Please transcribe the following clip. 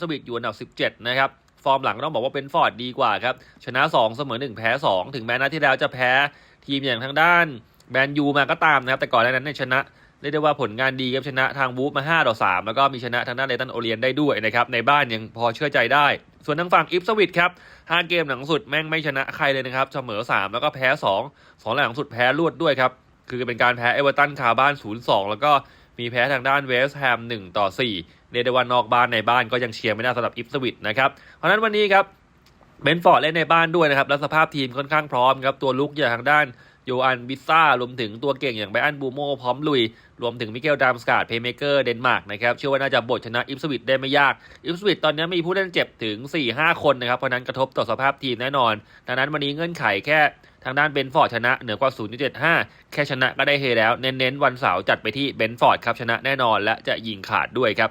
สวิตอยู่อันดับ 17 นะครับ ฟอร์มหลังต้องบอกว่าเป็นฟอร์ดดีกว่าครับ ชนะ 2 เสมอ 1 แพ้ 2 ถึงแม้นัดที่แล้วจะแพ้ทีมอย่างทางด้านแมนยูมาก็ตามนะครับ แต่ก่อนหน้านั้นเนี่ยชนะเรียกได้ว่าผลงานดีครับชนะทางวูฟมา 5 ต่อ 3 แล้วก็มีชนะทางด้านเลตันโอเลียนได้ด้วยนะครับ ในบ้านยังพอเชื่อใจได้ ส่วนทางฝั่งอิฟสวิตครับห้าเกมหลังสุดแม่งไม่ชนะใครเลยนะครับ เสมอ 3 แล้วก็แพ้ 2 2 หลังสุดแพ้รวดด้วยครับ คือเป็นการแพ้เอเวอร์ตันคาบ้าน 0-2 แล้วก็มีแพ้ทางด้านเวสต์แฮม 1 ต่อ 4 เรียกได้ว่านอกบ้านในบ้านก็ยังเชียร์ไม่ได้สำหรับอิฟสวิตนะครับเพราะนั้นวันนี้ครับเบนฟอร์ดเล่นในบ้านด้วยนะครับ และสภาพทีมค่อนข้างพร้อมครับ ตัวลุกอย่างทางด้านโยอันบิซ่ารวมถึงตัวเก่งอย่างไบอันบูโมพร้อมลุย รวมถึงมิเกลดามสกาดเพย์เมเกอร์เดนมาร์กนะครับ เชื่อว่าน่าจะบทชนะอิฟสวิตได้ไม่ยาก อิฟสวิตตอนนี้มีผู้เล่นเจ็บถึง 4-5 คนนะครับ เพราะฉะนั้นกระทบต่อสภาพทีมแน่นอน ดังนั้นวันนี้เงื่อนไขแค่ทางด้านเบนฟอร์ดชนะเหนือกว่า 0.75 แค่ชนะก็ได้เฮแล้ว เน้นๆวันเสาร์จัดไปที่เบนฟอร์ดครับชนะแน่นอนและจะยิงขาดด้วยครับ